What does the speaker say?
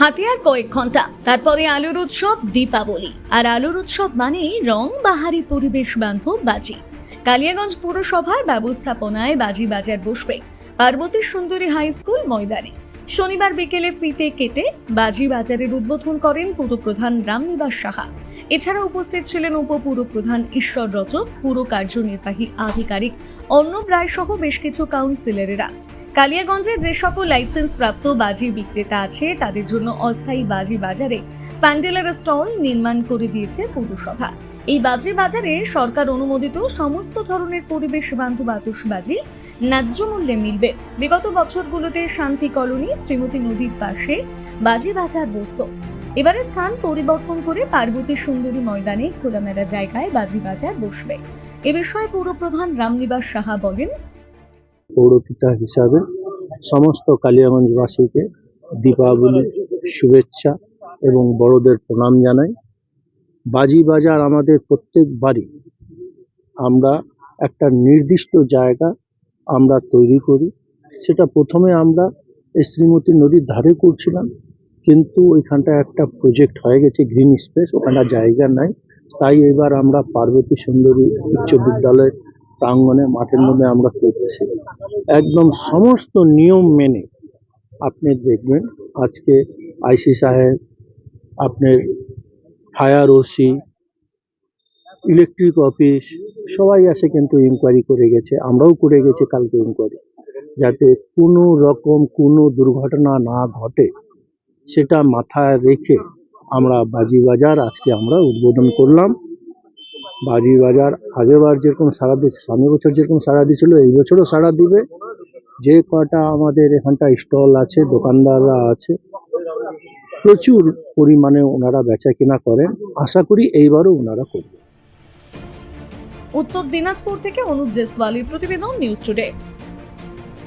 হাতে আর কয়েক ঘণ্টা। তারপরে আলোর উৎসব, দীপাবলি। আর আলোর উৎসব মানে রং, বাহারি, পরিবেশ বান্ধব, বাজি। কালিয়াগঞ্জ পুরসভার ব্যবস্থাপনায় বাজি বাজার বসবে। পার্বতী সুন্দরী হাই স্কুল, ময়দানে। শনিবার বিকেলে ফিতে কেটে বাজি বাজারের উদ্বোধন করেন পুরপ্রধান রামনিবাস সাহা। এছাড়া উপস্থিত ছিলেন উপপুরপ্রধান ঈশ্বর রচক পুর কার্যনির্বাহী আধিকারিক অর্ণব রায় সহ বেশ কিছু কাউন্সিলরেরা। কালিয়াগঞ্জে যে সকল লাইসেন্স প্রাপ্ত বাজি বিক্রেতা আছে, তাদের জন্য অস্থায়ী বাজি বাজারে প্যান্ডেলের স্টল নির্মাণ করে দিয়েছে পুরসভা। এই বাজি বাজারে সরকার অনুমোদিত সমস্ত ধরনের পরিবেশ বান্ধব আতসবাজি ন্যায্য মূল্যে মিলবে। বিগত বছরগুলোতে শান্তি কলোনি, শ্রীমতী নদীর পাশে বাজি বাজার বসত। এবারে স্থান পরিবর্তন করে পার্বতী সুন্দরী ময়দানে খোলামেলা জায়গায় বাজি বাজার বসবে। এ বিষয়ে পুরপ্রধান রামনিবাস সাহা বলেন পৌরপিতা হিসাবে সমস্ত কালিয়াগঞ্জবাসীকে দীপাবলির শুভেচ্ছা এবং বড়দের প্রণাম জানাই। বাজি বাজার আমাদের প্রত্যেক বাড়ি। আমরা একটা নির্দিষ্ট জায়গা আমরা তৈরি করি। সেটা প্রথমে আমরা শ্রীমতী নদীর ধারে করছিলাম। কিন্তু ওইখানটা একটা প্রজেক্ট হয়ে গেছে গ্রিন স্পেস ওখানটা জায়গা নাই। তাই এবার আমরা পার্বতী সুন্দরী উচ্চ বিদ্যালয়ের প্রাঙ্গণে, মাঠের মধ্যে আমরা করছি একদম সমস্ত নিয়ম মেনে আপনি দেখবেন আজকে আইসি সাহেব, আপনার ফায়ার ওসি ইলেকট্রিক অফিস সবাই আসে কিন্তু ইনকোয়ারি করে গেছে। আমরাও করে গেছি কালকে ইনকোয়ারি যাতে কোনো রকম কোনো দুর্ঘটনা না ঘটে, সেটা মাথায় রেখে আমরা বাজি বাজার আজকে আমরা উদ্বোধন করলাম। বাজি বাজার আগেবার যেরকম সারা দিচ্ছে সামনে বছর যেরকম সারা দিয়েছিল, এই বছরও সারা দিবে। যে কটা আমাদের এখানটা স্টল আছে, দোকানদাররা আছে, প্রচুর পরিমাণে ওনারা বেচা কেনা করেন। আশা করি এইবারও ওনারা করবে। উত্তর দিনাজপুর থেকে অনুপ জেসওয়ালির প্রতিবেদন নিউজ টুডে।